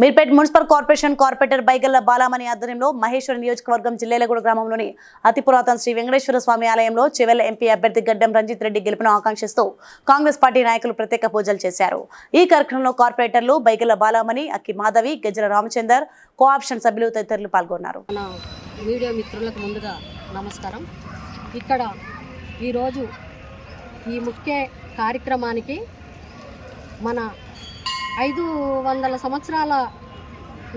Meerpet municipal corporation corporator Baigalla Balamani ఆధ్వర్యంలో మహేశ్వర నియోజకవర్గం జిల్లేలగూడ గ్రామంలోని అతి పురాతన శ్రీ వెంకటేశ్వర స్వామి ఆలయంలో చివెల్ల ఎంపీ అభ్యర్థి గడ్డం రంజిత్ రెడ్డి గెలుపును ఆకాంక్షిస్తూ కాంగ్రెస్ పార్టీ నాయకులు ప్రత్యేక పూజలు చేశారు. ఈ కార్యక్రమంలో కార్పొరేటర్లు బైగల్ల బాలామణి అక్కి మాధవి గజల రామచందర్ కోఆప్షన్ సభ్యులు తదితరులు పాల్గొన్నారు. మీడియా మిత్రులకు ముందుగా నమస్కారం. ఇక్కడ ఈరోజు ఈ ముఖ్య కార్యక్రమానికి మన ఐదు వందల సంవత్సరాల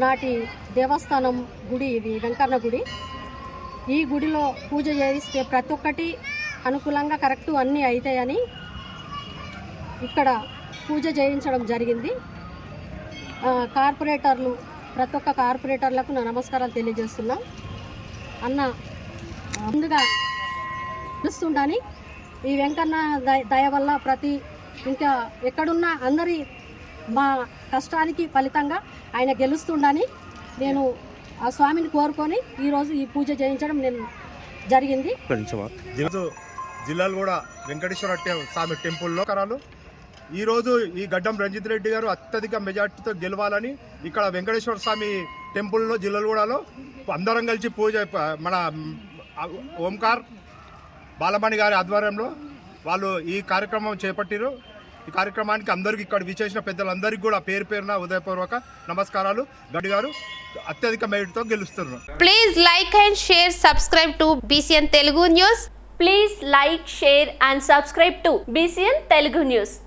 నాటి దేవస్థానం గుడి ఇది వెంకన్న గుడి. ఈ గుడిలో పూజ చేయిస్తే ప్రతి ఒక్కటి అనుకూలంగా కరెక్ట్ అన్నీ అవుతాయని ఇక్కడ పూజ చేయించడం జరిగింది. కార్పొరేటర్లు ప్రతి ఒక్క కార్పొరేటర్లకు నా నమస్కారాలు తెలియజేస్తున్నా. అన్న ముందుగా తెలుస్తుండని ఈ వెంకన్న దయ దయ వల్ల ప్రతి ఇంకా ఎక్కడున్నా అందరి మా కష్టానికి ఫలితంగా ఆయన గెలుస్తుండని నేను ఆ స్వామిని కోరుకొని ఈరోజు ఈ పూజ చేయించడం నేను జరిగింది. ఈరోజు జిల్లాలు కూడా వెంకటేశ్వర స్వామి టెంపుల్లో కరాలు ఈరోజు ఈ గడ్డం రంజిత్ రెడ్డి గారు అత్యధిక మెజార్టీతో గెలవాలని ఇక్కడ వెంకటేశ్వర స్వామి టెంపుల్లో జిల్లలగూడలో అందరం కలిసి పూజ మన ఓంకార్ బాలమణి గారి ఆధ్వర్యంలో వాళ్ళు ఈ కార్యక్రమం చేపట్టారు ఈ కార్యక్రమానికి అందరికీ ఇక్కడ విచేసిన పెద్దలందరికీ కూడా పేరు పేరున ఉదయపూర్వక నమస్కారాలు. గడ్డి గారు అత్యధిక మెరిట్తో గెలుస్తున్నారు. Please like and share subscribe to BCN Telugu news please like share and subscribe to BCN Telugu news